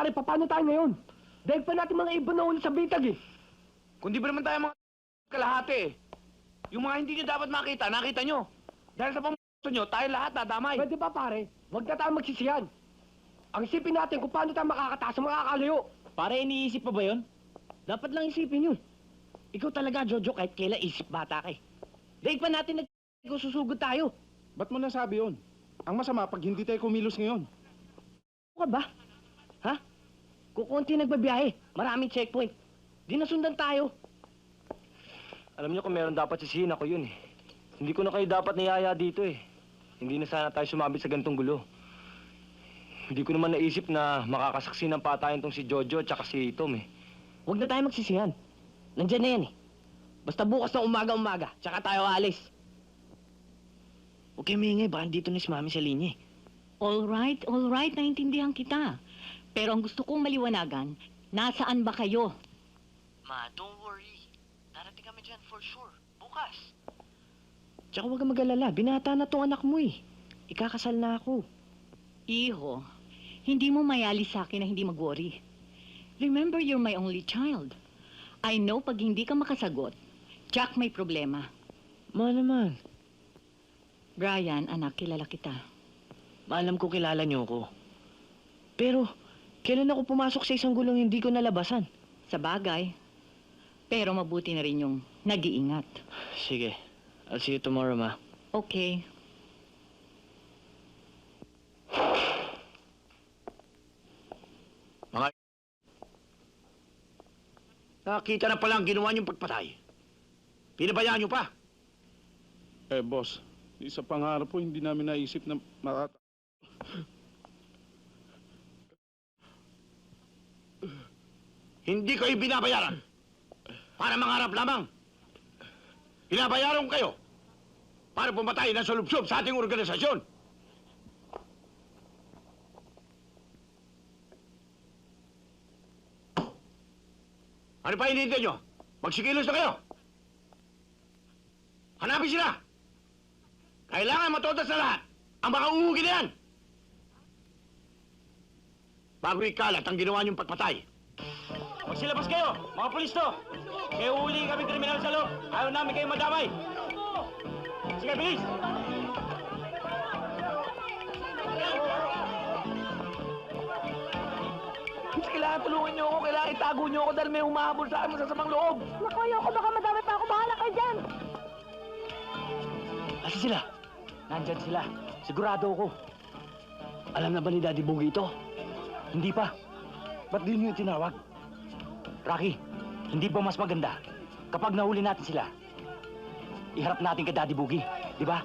pare, paano tayo ngayon? Dahil pa natin mga ibon na uli sa bitag eh. Kung di ba naman tayo mga kalahati eh. Yung mga hindi nyo dapat makita, nakita nyo. Dahil sa pamumuto nyo, tayo lahat nadamay. Pwede ba pare? Huwag na tayo magsisiyan. Ang isipin natin kung paano tayo makakataas sa mga kalayo. Para iniisip pa ba yun? Dapat lang isipin yun. Ikaw talaga, Jojo, kahit kailan isip bata ka eh. Dahil pa natin nag... susugod tayo. Ba't mo nasabi yun? Ang masama pag hindi tayo kumilos ngayon. Ano ka ba? Kukunti nagbabiyahe. Maraming checkpoint. Di nasundan tayo. Alam niyo kung meron dapat sisihin ako yun eh. Hindi ko na kayo dapat niyaya dito eh. Hindi na sana tayo sumabit sa gantong gulo. Hindi ko naman naisip na makakasaksi ng patayan tong si Jojo at saka si Tom eh. Huwag na tayo magsisihan. Nandyan na yan eh. Basta bukas ng umaga-umaga, tsaka tayo alis. Huwag kayo maingay, baka dito na si Mami sa linya eh. All right, all right, naintindihan kita. Pero ang gusto kong maliwanagan, nasaan ba kayo? Ma, don't worry. Darating kami dyan for sure. Bukas. Tsaka huwag kang mag-alala. Binata na tong anak mo eh. Ikakasal na ako. Iho, hindi mo mayali sa akin na hindi mag-worry. Remember, you're my only child. I know pag hindi ka makasagot, Jack may problema. Ma naman. Brian, anak, kilala kita. Maalam ko kilala niyo ko. Pero, kailan ako pumasok sa isang gulong hindi ko nalabasan? Sa bagay. Pero mabuti na rin yung nag-iingat. Sige. I'll see you tomorrow, ma. Okay. Nakakita na pala ang ginawa niyong pagpatay. Pinabayaan nyo pa. Eh, boss, isa pangarap po, hindi namin naisip na makata... Hindi kayo binabayaran. Para mangarap lamang. Binabayaran ko kayo. Para pumatay ng solupsob sa ating organisasyon. Ano pa hinihintay nyo? Magsikilos na kayo. Hanapin sila. Kailangan matotas na lahat. Ang mga uugi na yan. Bago ikalat ang ginawa niyong pagpatay. Magsilabas kayo, mga pulis to! May uhuli kami kriminal sa loob. Ayaw namin kayo madamay. Sige, bilis! Kailangan tulungan niyo ako, kailangan itago niyo ako dahil may humahabol sa akin masasamang loob. Naku, ayoko baka madami pa ako. Bahala kayo dyan. Asa sila? Nandyan sila. Sigurado ako. Alam na ba ni Daddy Boogie ito? Hindi pa. Ba't di niyo tinawag? Rocky, hindi ba mas maganda kapag nahuli natin sila? Iharap natin kay Daddy Boogie, di ba?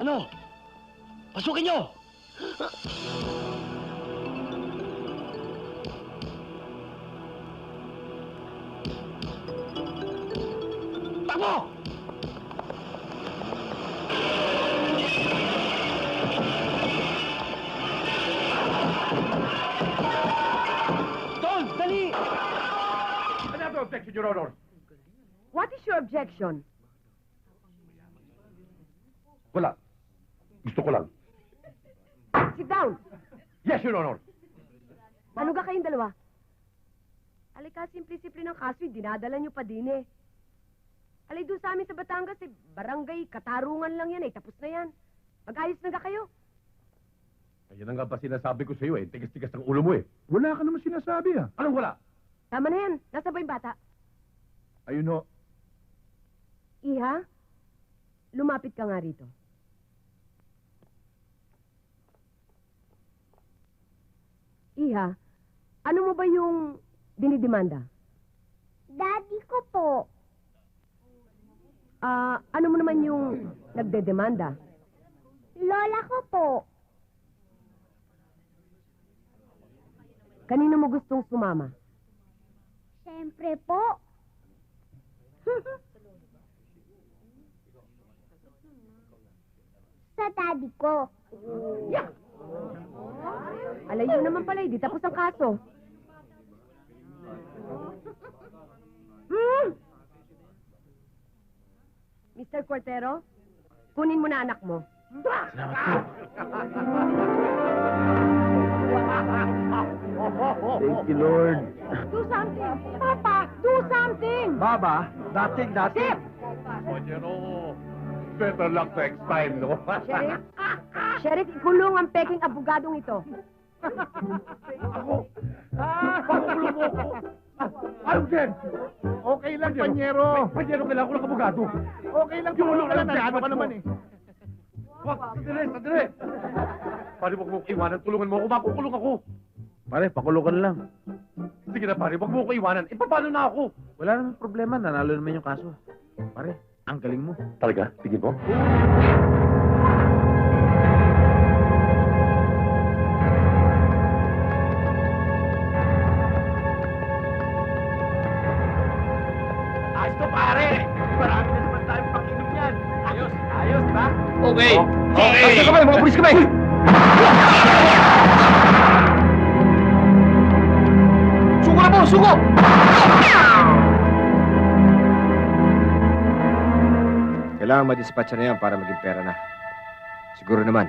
Ano? Pasukin niyo! Takbo! What is your objection? Wala. Gusto ko lang. Sit down. Yes, Your Honor. Ano ga kayong dalawa? Alika, simple-simple ng kaso, eh, dinadala nyo pa din eh. Alay, doon sa amin sa Batangas, eh, barangay, katarungan lang yan eh, tapos na yan. Mag-ayos na ga kayo. Kaya na nga ba sinasabi ko sa iyo eh, tigas-tigas ang ulo mo eh. Wala ka naman sinasabi ah. Anong wala? Tama na yan. Nasa ba yung bata? Ayun no. Iha, lumapit ka nga rito. Iha, ano mo ba yung dinidemanda? Daddy ko po. Ah, ano mo naman yung nagdedemanda? Lola ko po. Kanino mo gustong sumama? Siyempre po. Sa daddy ko. Alayo naman pala, eh, di tapos ang kaso. Hmm? Mr. Cortero, kunin mo na anak mo. Salamat po. Thank you, Lord. Do something! Papa, do something! Baba, dating, dating. Panyero, better luck next time, no? Sheriff, Sheriff, ikulong ang peking abogadong ito. Ako? Pakukulong mo ako? Ano, Jen? Okay lang, Panyero. Panyero, kailangan ko ng abogado. Okay lang, tulong ka lang. Ano ka naman eh. Wag, sandali, sandali. Pare, wag mo iwanan. Tulungan mo ako. Makukulong ako. Pare, pakulong ka lang. Sige na, pare. Wag mo ko iwanan. Eh, paano na ako? Wala namang problema. Nanalo naman yung kaso. Pare, ang galing mo. Talaga? Tingin mo? Ayos to, pare! Marami na naman tayong pakinom yan. Ayos, ayos, di ba? Okay. Okay. Asa kami, mga pulis kami. Suko suko! Kailangan madispatcha na yan para maging pera na. Siguro naman,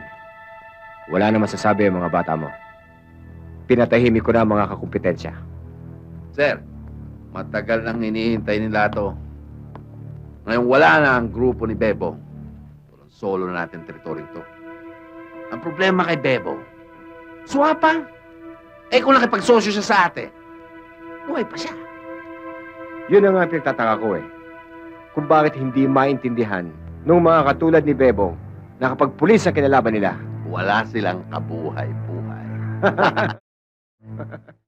wala na masasabi ang mga bata mo. Pinatahimik ko na ang mga kakumpetensya. Sir, matagal nang hinihintay nila to. Ngayon wala na ang grupo ni Bebo. Solo na natin teritoryo to. Ang problema kay Bebo, swapang. Eh kung nakipagsosyo siya sa atin, buhay pa siya. Yun ang nga pinagtataka ko eh. Kung bakit hindi maintindihan ng mga katulad ni Bebong na kapag pulis ang kinalaban nila, Wala silang kabuhay-buhay.